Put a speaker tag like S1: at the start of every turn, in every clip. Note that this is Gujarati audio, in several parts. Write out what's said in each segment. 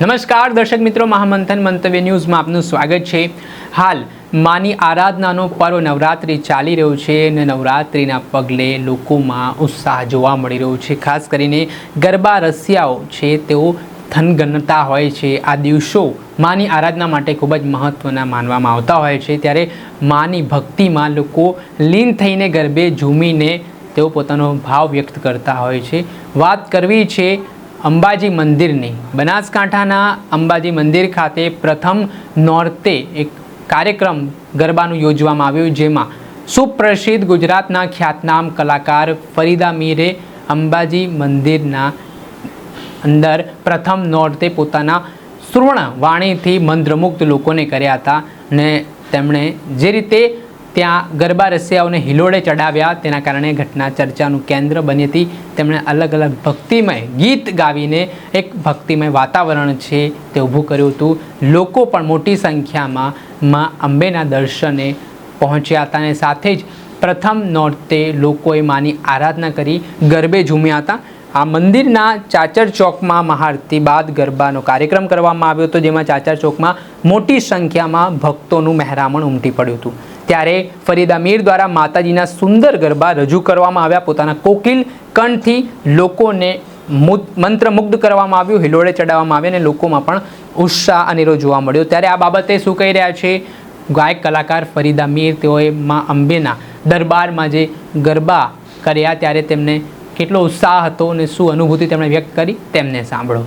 S1: નમસ્કાર, દર્શક મિત્રો, મહામંથન મંતવ્ય ન્યૂઝમાં આપનું સ્વાગત છે. હાલ, માની આરાધનાનો પર્વ નવરાત્રિ ચાલી રહ્યો છે અને નવરાત્રિના પગલે લોકોમાં ઉત્સાહ જોવા મળી રહ્યો છે. ખાસ કરીને ગરબા રસિયાઓ છે, તેઓ થનગનતા હોય છે. આ દિવસો માની આરાધના માટે ખૂબ જ મહત્ત્વના માનવામાં આવતા હોય છે. ત્યારે માની ભક્તિમાં લોકો લીન થઈને ગરબે ઝૂમીને તેઓ પોતાનો ભાવ વ્યક્ત કરતા હોય છે. વાત કરવી છે અંબાજી મંદિરની, બનાસકાંઠાના અંબાજી મંદિર ખાતે પ્રથમ નોર્તે એક કાર્યક્રમ ગરબાનું યોજવામાં આવ્યું, જેમાં સુપ્રસિદ્ધ ગુજરાતના ખ્યાતનામ કલાકાર ફરીદા મીરે અંબાજી મંદિરના અંદર પ્રથમ નોર્તે પોતાના સુવર્ણ વાણીથી મંત્રમુગ્ધ લોકોને કર્યા હતા અને તેમણે જે રીતે ત્યાં ગરબા રસિયાઓને હિલોડે ચડાવ્યા. તેના કારણે ઘટના ચર્ચાનું કેન્દ્ર બની હતી. તેમણે અલગ અલગ ભક્તિમય ગીત ગાવીને એક ભક્તિમય વાતાવરણ છે તે ઊભું કર્યું હતું. લોકો પણ મોટી સંખ્યામાં માં અંબેના દર્શને પહોંચ્યા હતા અને સાથે જ પ્રથમ નોરતે લોકોએ માની આરાધના કરી. ગરબે ઝૂમ્યા હતા. આ મંદિરના ચાચર ચોકમાં મહાઆરતી બાદ ગરબાનો કાર્યક્રમ કરવામાં આવ્યો હતો, જેમાં ચાચર ચોકમાં મોટી સંખ્યામાં ભક્તોનું મહેરામણ ઉમટી પડ્યું હતું. ત્યારે ફરીદા મીર દ્વારા માતાજીના સુંદર ગરબા રજૂ કરવામાં આવ્યા. પોતાના કોકિલ કંઠથી લોકોને મંત્રમુગ્ધ કરવામાં આવ્યું. હિલોડે ચડાવવામાં આવ્યા અને લોકોમાં પણ ઉત્સાહ અનેરો જોવા મળ્યો. ત્યારે આ બાબતે શું કહી રહ્યા છે? ગાયક કલાકાર ફરીદા મીર તેઓએ મા અંબેના દરબારમાં જે ગરબા કર્યા ત્યારે તેમને કેટલો ઉત્સાહ હતો અને શું અનુભૂતિ તેમણે વ્યક્ત કરી? તેમને સાંભળો.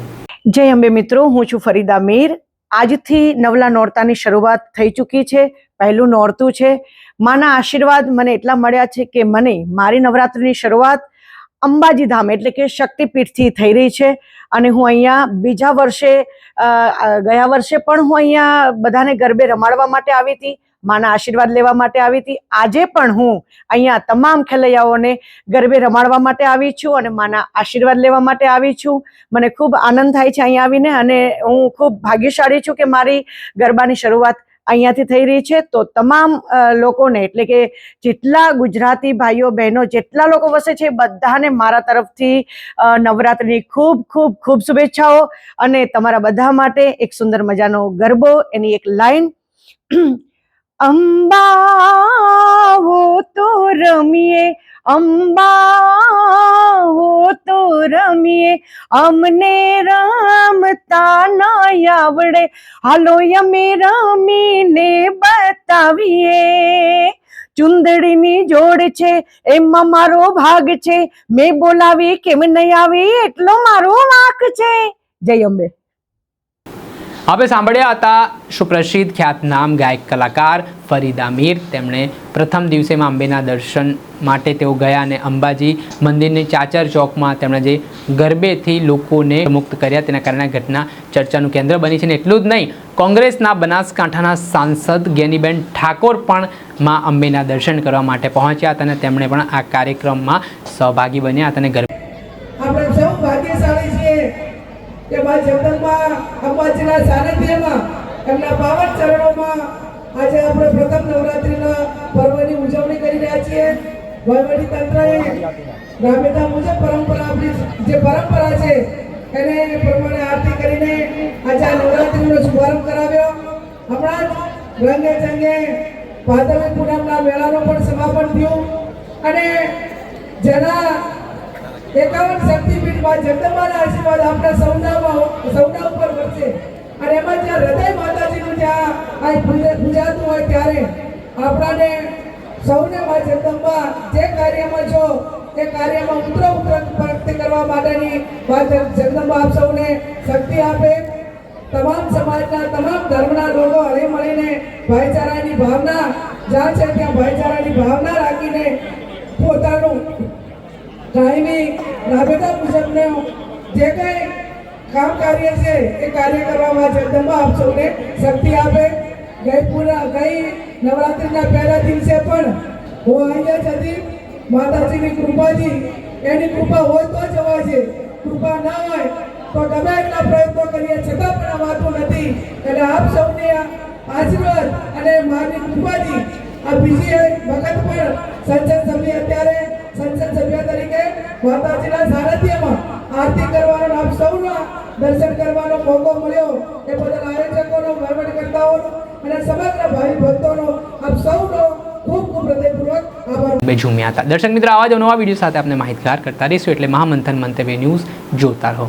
S2: જય અંબે મિત્રો, હું છું ફરીદા મીર. આજથી નવલા નોરતાની શરૂઆત થઈ ચૂકી છે, પહેલું નોરતું છે. માના આશીર્વાદ મને એટલા મળ્યા છે કે મને મારી નવરાત્રિની શરૂઆત અંબાજી ધામ એટલે કે શક્તિપીઠથી થઈ રહી છે અને હું અહીંયા બીજા વર્ષે ગયા વર્ષે પણ હું અહીંયા બધાને ગરબે રમાડવા માટે આવી હતી. માના આશીર્વાદ લેવા માટે આવી હતી. આજે પણ હું અહીંયા તમામ ખેલૈયાઓને ગરબે રમાડવા માટે આવી છું અને માના આશીર્વાદ લેવા માટે આવી છું. મને ખૂબ આનંદ થાય છે અહીંયા આવીને અને હું ખૂબ ભાગ્યશાળી છું કે મારી ગરબાની શરૂઆત અહીંયાથી થઈ રહી છે. તો તમામ લોકોને એટલે કે જેટલા ગુજરાતી ભાઈઓ, બહેનો, જેટલા લોકો વસે છે બધાને મારા તરફથી નવરાત્રિની ખૂબ ખૂબ ખૂબ શુભેચ્છાઓ અને તમારા બધા માટે એક સુંદર મજાનો ગરબો, એની એક લાઈન અંબા હો તો રમીએ અંબા હો તો રમીએ. અમને રમતા ન આવડે, હાલો અમે રમીને બતાવીએ. ચુંદડીની જોડ છે, એમાં મારો ભાગ છે. મેં બોલાવી કેમ નહીં આવી એટલો મારો વાંક છે. જય અંબે.
S1: હવે સાંભળ્યા હતા સુપ્રસિદ્ધ ખ્યાતનામ ગાયક કલાકાર ફરીદા મીર. તેમણે પ્રથમ દિવસે માં અંબેના દર્શન માટે તેઓ ગયા અને અંબાજી મંદિરની ચાચર ચોકમાં તેમણે જે ગરબેથી લોકોને મુક્ત કર્યા, તેના કારણે ઘટના ચર્ચાનું કેન્દ્ર બની છે અને એટલું જ નહીં, કોંગ્રેસના બનાસકાંઠાના સાંસદ ગેનીબેન ઠાકોર પણ માં અંબેના દર્શન કરવા માટે પહોંચ્યા હતા અને તેમણે પણ આ કાર્યક્રમમાં સહભાગી બન્યા હતા અને ગરબે
S3: આપણે સૌ ભાગ્યશાળી છીએ મા જગદંબા અંબાજીના સાનિધ્યમાં, એમના પાવન ચરણોમાં આજે આપણે પ્રથમ નવરાત્રિના પર્વની ઉજવણી કરી રહ્યા છીએ. વહીવટી તંત્રએ ગ્રામ્યતા મુજબ પરંપરા આપણી જે પરંપરા છે, એને એ પ્રમાણે આરતી કરીને આજે આ નવરાત્રિનો શુભારંભ કરાવ્યો. હમણાં જ રંગે ચંગે ભાદરવી પૂનમના મેળાનું પણ સમાપન થયું. અને જેના એકાવન શક્તિપીઠમાં જગદંબાના આશીર્વાદ આપણા સૌનામાં સૌના ઉપર વરસે. અને એમાં જ્યાં હૃદય માતાજીનું જ્યાં આ પૂજા- પૂજાતું હોય ત્યારે આપણાને સૌને માં જગદંબા જે કાર્યમાં છો તે કાર્યમાં ઉતરો ઉતર પ્રગતિ કરવા માટેની માં જગદંબા આપ સૌને શક્તિ આપે. તમામ સમાજના તમામ ધર્મના લોકો હળી મળીને ભાઈચારાની ભાવના જ્યાં છે ત્યાં ભાઈચારાની ભાવના રાખીને પોતાનું કાયમી રાબેતા મુજબનું જે કંઈ કામ કાર્ય છે એ કાર્ય કરવામાં જગદંબા આપ સૌને શક્તિ આપે. ગઈ પૂરા, ગઈ નવરાત્રિના પહેલા દિવસે પણ હું અહીંયા જ હતી. માતાજીની કૃપાથી એની કૃપા હોય તો જવા છે. કૃપા ના હોય તો ગમે એટલા પ્રયત્નો કરીએ છતાં પણ અવાતું નથી. એટલે આપ સૌને આ આશીર્વાદ અને માની કૃપાથી આ બીજી વખત પણ સંસદ સભ્ય અત્યારે સંસદ માતાજીના સાનિધ્યમાં આરતી કરવાનો આપ સૌના દર્શન કરવાનો મોકો મળ્યો. એ બદલ આયોજકોનો વહીવટકર્તાઓનો અને સમગ્ર ભાઈ ભક્તોનો આપ સૌનો
S1: બે ઝૂમ્યા હતા દર્શક મિત્રો, આવા જ નવા વીડિયો સાથે આપણે માહિતગાર કરતા રહીશું. એટલે મહામંથન મંતવ્ય ન્યૂઝ જોતા રહો.